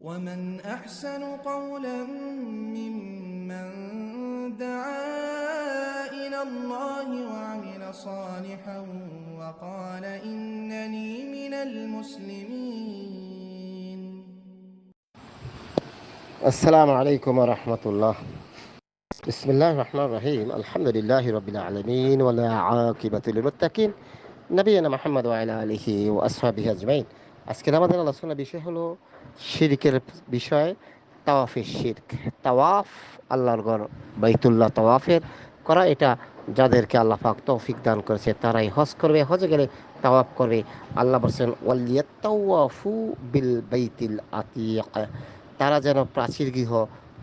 ومن أحسن قولا ممن دعا إلى الله وعمل صالحا وقال إنني من المسلمين. السلام عليكم ورحمة الله. بسم الله الرحمن الرحيم. الحمد لله رب العالمين ولا عاقبة للمتقين. نبينا محمد وعلى آله وأصحابه أجمعين. আজকের আমাদের আলোচনার বিষয় হলো শিরকের বিষয় তাওয়াফের শিরক। তাওয়াফ আল্লাহর ঘর, বাইতুল্লাহ তাওয়াফের করা, এটা যাদেরকে আল্লাহ পাক তৌফিক দান করেছে, তারাই হজ করবে। হজে গেলে তাওয়াফ করবে। আল্লাহ বলছেন, ওয়ালিয়াত্তাওয়াফু বিল বাইতিল আতিক। তারা যেন প্রাচীর গৃহ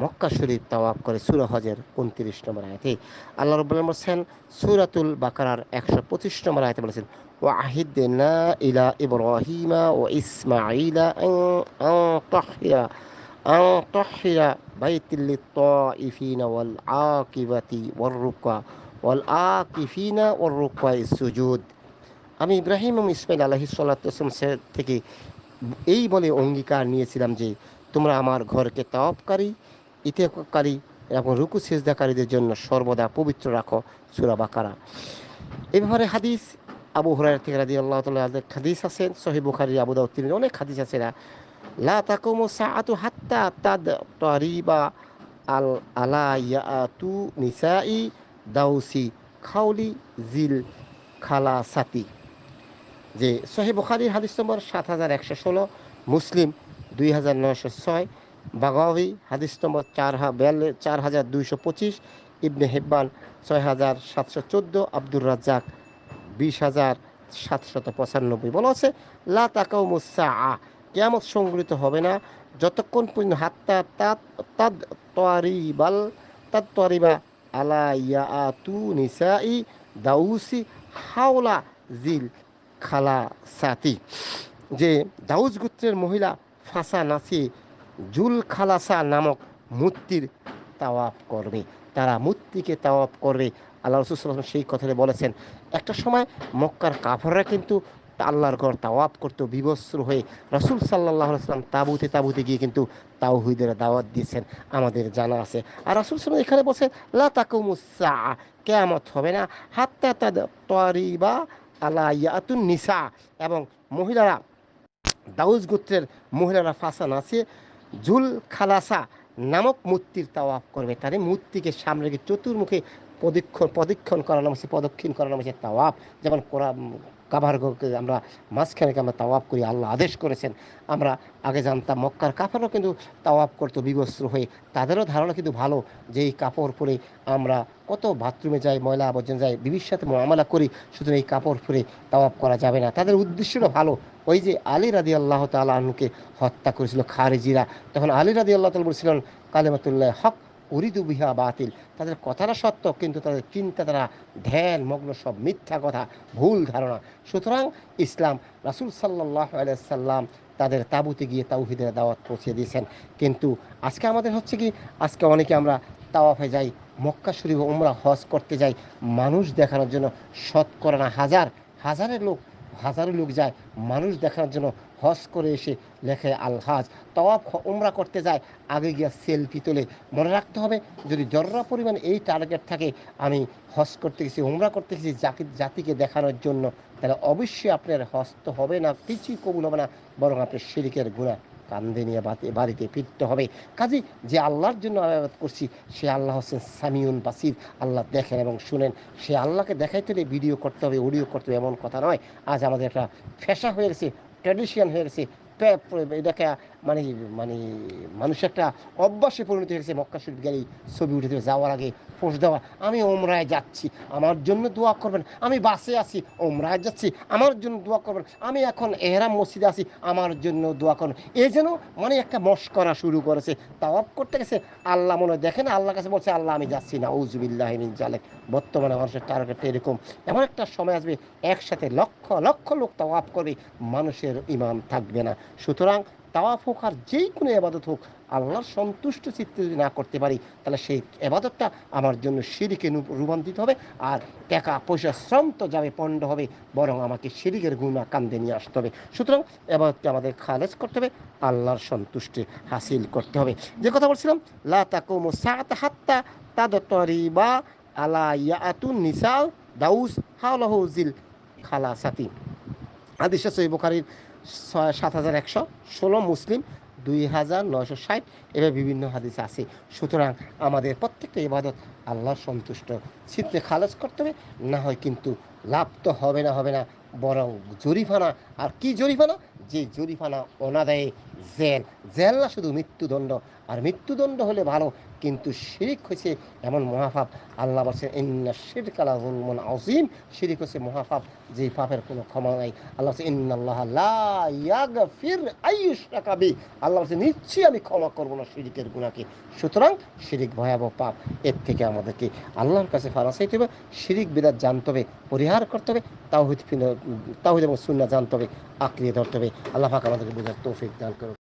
মক্কা শরীফ তাওয়াফ করে সুরা হজের উনত্রিশ নম্বর আয়াতে। আল্লাহ আলামিন বলছেন, সুরাতুল বাকারার একশো পঁচিশ নম্বর আয়াতে বলেছেন وعهدنا إلى إبراهيم وإسماعيل أن أن طهر أن طهر بيت للطائفين والعاقبة والركع والعاكفين والركع السجود আমি ইব্রাহিম এবং ইসমাইল আলহি সাল্লাম থেকে এই বলে অঙ্গীকার নিয়েছিলাম যে তোমরা আমার ঘরকে তাওয়াবকারী ইতেকারী এবং রুকু সেজদাকারীদের জন্য সর্বদা পবিত্র রাখো সুরা বাকারা এ ব্যাপারে হাদিস আবু হুরায়রা থেকে রাদি আল্লাহ তাআলা হাদিস আছেন সহি বুখারী, আবু দাউদ তিনি অনেক হাদিস আছে না লা তাকুমু সাআতু হাত্তা তাদ তারিবা আল আলা ইয়াতু নিসাই দাউসি খাউলি জিল খালাসাতি। যে সহি বুখারীর হাদিস নম্বর সাত হাজার একশো ষোলো, মুসলিম দুই হাজার নয়শো ছয় বাগাবি হাদিস নম্বর চার বিয়াল্লিশ, চার হাজার দুইশো পঁচিশ, ইবনে হেব্বান ছয় হাজার সাতশো চোদ্দ, আব্দুর রাজ্জাক বিশ হাজার সাতশত পঁচানব্বই। বলা আছে লা মুসা আ কেয়ামত সংগৃহীত হবে না। যতক্ষণ পর্যন্ত হাত্তা তাত, তাদ তোয়ারিবাল তাদ তোয়ারিবা আলা ইয়া তু নিসাই দাউসি হাওলা জিল খালা সাতি যে দাউস গোত্রের মহিলা ফাঁসা নাসি জুল খালাসা নামক মূর্তির তাওয়াপ করবে। তারা মূর্তিকে তাওয়াপ করবে। আল্লাহ রসুল্লাহ সেই কথাটা বলেছেন। একটা সময় মক্কার কাফররা কিন্তু আল্লাহর ঘর তাওয়াফ করতো, বিবস্ত্র হয়ে। রসুল সাল্লাহ সাল্লাম তাবুতে তাবুতে গিয়ে কিন্তু তাওহিদের দাওয়াত দিয়েছেন, আমাদের জানা আছে। আর রসুল সাল্লাম এখানে বলছেন, লা তাকুমুসা কেয়ামত হবে না। হাত্তা তাদ তরিবা আলা ইয়াতুন নিসা। এবং মহিলারা দাউজ গোত্রের মহিলারা ফাঁসা নাচে জুল খালাসা নামক মূর্তির তাওয়াফ করবে। তাদের মূর্তিকে সামনে রেখে চতুর্মুখে প্রদক্ষণ প্রদক্ষণ করানো হয়েছে প্রদক্ষিণ করানো হয়েছে তাওয়াফ। যেমন কোরআ কাভার আমরা মাঝখানে আমরা তাওয়াফ করি, আল্লাহ আদেশ করেছেন। আমরা আগে জানতাম মক্কার কাপড়ও কিন্তু তাওয়াফ করতো, বিবস্ত্র হয়ে। তাদেরও ধারণা কিন্তু ভালো যে এই কাপড় পরে আমরা কত বাথরুমে যাই, ময়লা আবর্জনা যাই বিবির সাথে মামলা করি শুধু এই কাপড় পরে তাওয়াফ করা যাবে না। তাদের উদ্দেশ্যটা ভালো। ওই যে আলী রাদি আল্লাহ তালকে হত্যা করেছিল খারেজিরা। তখন আলী রাদি আল্লাহ তাল বলছিলেন, কালেমাতুল্লাহ হক উরিদু বিহা বাতিল। তাদের কথাটা সত্য, কিন্তু তাদের চিন্তা তারা ধ্যান মগ্ন সব মিথ্যা কথা, ভুল ধারণা। সুতরাং ইসলাম, রাসুল সাল্লাহ সাল্লাম তাদের তাবুতে গিয়ে তাউহিদের দাওয়াত পৌঁছে দিয়েছেন। কিন্তু আজকে আমাদের হচ্ছে কি, আজকে অনেকে আমরা তাওয়াফে যাই, মক্কা শরীফ ওমরা হজ করতে যাই, মানুষ দেখানোর জন্য শতকরা হাজার, হাজারের লোক হাজারো লোক যায়, মানুষ দেখার জন্য হজ করে এসে লেখে আলহাজ। তওয়াফ, উমরা করতে যায়, আগে গিয়ে সেলফি তোলে। মনে রাখতে হবে, যদি জররা পরিমাণ এই টার্গেট থাকে, আমি হজ করতে গেছি, উমরা করতে গেছি জাতি, জাতিকে দেখানোর জন্য, তাহলে অবশ্যই আপনার হস্ত হবে না, কিছুই কবুল হবে না, বরং আপনার শিরিকের গুণা কান্দে নিয়ে বাড়িতে ফিরতে হবে। কাজে যে আল্লাহর জন্য আবাদ করছি, সে আল্লাহ হোসেন সামিউন বাসির। আল্লাহ দেখেন এবং শুনেন। সে আল্লাহকে দেখাইতে হলে ভিডিও করতে হবে, অডিও করতে হবে, এমন কথা নয়। আজ আমাদের একটা ফ্যাশা হয়ে গেছে ট্র্যাডিশন হয়ে গেছে। এটাকে মানে মানে মানুষ একটা অভ্যাসে পরিণত হয়ে গেছে, মক্কা শরীফ গেলেই ছবি উঠে যাওয়ার আগে পোস্ট দেওয়া, আমি ওমরায় যাচ্ছি, আমার জন্য দোয়া করবেন, আমি বাসে আছি, ওমরায় যাচ্ছি, আমার জন্য দোয়া করবেন, আমি এখন এহরাম মসজিদে আছি, আমার জন্য দোয়া করবেন এই যেন মানে একটা মস্করা শুরু করেছে তাওয়াপ করতে গেছে, আল্লাহ মনে দেখেন আল্লাহ কাছে বলছে, আল্লাহ, আমি যাচ্ছি না উজুবিল্লাহিন জালেক বর্তমানে মানুষের টার্গেটটা এরকম। এমন একটা সময় আসবে, একসাথে লক্ষ লক্ষ লোক তাওয়াপ করবে, মানুষের ইমান থাকবে না। সুতরাং তাওয়াফ হোক আর যেই কোনো এবাদত হোক, আল্লাহর সন্তুষ্ট চিত্তে যদি না করতে পারি, তাহলে সেই এবাদতটা আমার জন্য সিঁড়িকে রূপান্তরিত হবে আর টাকা, পয়সা, শ্রম তো যাবে পণ্ড হবে, বরং আমাকে সিঁড়িকের গুণা কান্দে নিয়ে আসতে হবে। সুতরাং এবাদতকে আমাদের খালেজ করতে হবে, আল্লাহর সন্তুষ্টি হাসিল করতে হবে। যে কথা বলছিলাম, লা তাকুমু সাত হাত্তা তাদতরিবা আলা ইয়াতুন নিসাও দাউস হাওলাহু জিল খালাসাতি। হাদিস সহি সাত হাজার একশো ষোলো মুসলিম, দুই হাজার নশো ষাট এভাবে বিভিন্ন হাদিস আছে। সুতরাং আমাদের প্রত্যেকটা ইবাদত আল্লাহ সন্তুষ্ট। চিত্তে খালেজ করতে হবে, না হয় কিন্তু লাভ তো হবে না হবে না, বরং জরিফানা আর কি জরিফানা যে জরিফানা অনাদায়ে জেল। জেল না শুধু মৃত্যুদণ্ড। আর মৃত্যুদণ্ড হলে ভালো, কিন্তু শিরিক হয়েছে এমন মহাপাপ। আল্লাহ বলছেন, ইন্না শিরকালা জুলমুন আজিম শিরিক হচ্ছে মহাপাপ, যে পাপের কোনো ক্ষমা নাই। আল্লাহ বলছে ইন্নাল্লাহ লা ইয়াগফির আইয়ুশরাকা বি আল্লাহ বলছে নিশ্চয়ই আমি ক্ষমা করব না শিরিকের গুণাকে সুতরাং শিরিক ভয়াবহ পাপ। এর থেকে আমাদেরকে আল্লাহর কাছে ফারা চাইতে হবে, শিরিক বিদাত জানতে হবে, পরিহার করতে হবে, তাওহিদ তাওহিদ এবং সুন্নাহ জানতে হবে, আঁকড়িয়ে ধরতে হবে। আল্লাহ পাক আমাদেরকে বোঝার তৌফিক দান করুন